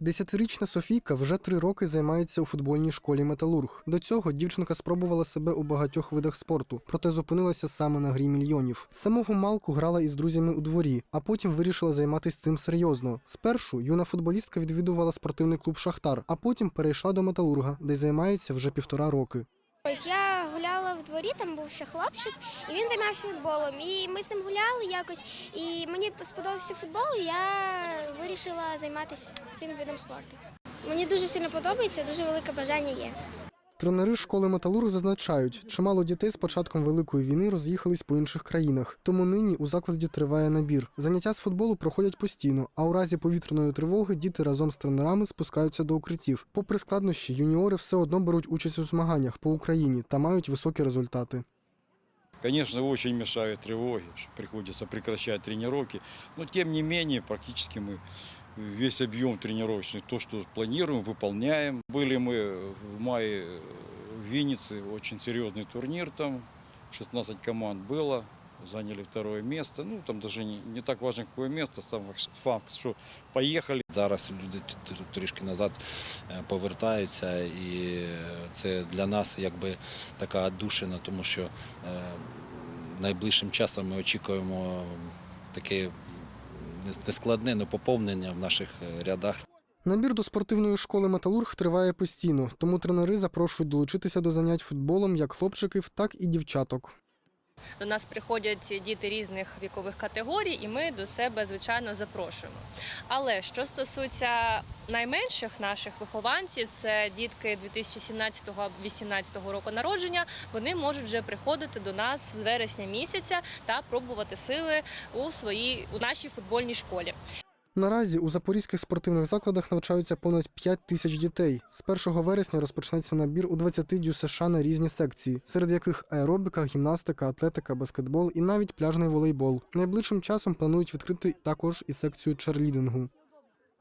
Десятирічна Софійка вже три роки займається у футбольній школі Металург. До цього дівчинка спробувала себе у багатьох видах спорту, проте зупинилася саме на грі мільйонів. Самого малку грала із друзями у дворі, а потім вирішила займатися цим серйозно. Спершу юна футболістка відвідувала спортивний клуб Шахтар, а потім перейшла до Металурга, де займається вже півтора роки. Ось я гуляла в дворі, там був ще хлопчик, і він займався футболом. І ми з ним гуляли якось, і мені сподобався футбол, і я вирішила займатися цим видом спорту. Мені дуже сильно подобається, дуже велике бажання є. Тренери школи Металург зазначають, чимало дітей з початком великої війни роз'їхались по інших країнах. Тому нині у закладі триває набір. Заняття з футболу проходять постійно, а у разі повітряної тривоги діти разом з тренерами спускаються до укриттів. Попри складнощі, юніори все одно беруть участь у змаганнях по Україні та мають високі результати. Конечно, очень мешают тревоги, что приходится прекращать тренировки. Но тем не менее, практически мы весь объем тренировочный, то, что планируем, выполняем. Были мы в мае в Виннице, очень серьезный турнир там, 16 команд было, заняли второе место. Ну, там даже не, не так важно, какое место, сам факт, что поехали. Зараз люди трішки назад е, повертаються, і це для нас якби така душина, тому що е, найближчим часом ми очікуємо таке нескладне но поповнення в наших е, рядах. Набір до спортивної школи Металург триває постійно, тому тренери запрошують долучитися до занять футболом як хлопчиків, так і дівчаток. До нас приходять діти різних вікових категорій, і ми до себе, звичайно, запрошуємо. Але що стосується найменших наших вихованців, це дітки 2017-2018 року народження, вони можуть вже приходити до нас з вересня місяця та пробувати сили у своїй у нашій футбольній школі. Наразі у запорізьких спортивних закладах навчаються понад 5 тисяч дітей. З 1 вересня розпочнеться набір у 20 дю США на різні секції, серед яких аеробіка, гімнастика, атлетика, баскетбол і навіть пляжний волейбол. Найближчим часом планують відкрити також і секцію черлідингу.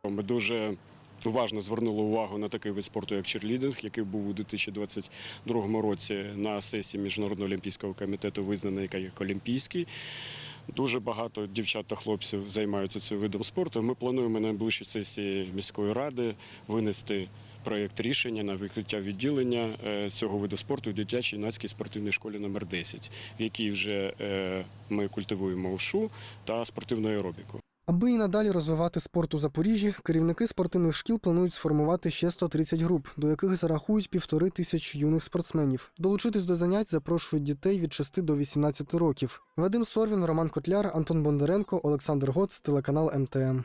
Ми дуже уважно звернули увагу на такий вид спорту, як черлідинг, який був у 2022 році на сесії Міжнародного олімпійського комітету визнаний як олімпійський. Дуже багато дівчат та хлопців займаються цим видом спорту. Ми плануємо на найближчій сесії міської ради винести проєкт рішення на викриття відділення е, цього виду спорту у дитячій юнацькій спортивній школі номер 10, в якій вже е, ми культивуємо ушу та спортивну аеробіку. Аби і надалі розвивати спорт у Запоріжжі, керівники спортивних шкіл планують сформувати ще 130 груп, до яких зарахують півтори тисячі юних спортсменів. Долучитись до занять запрошують дітей від 6 до 18 років. Вадим Сорвін, Роман Котляр, Антон Бондаренко, Олександр Гоц, телеканал МТМ.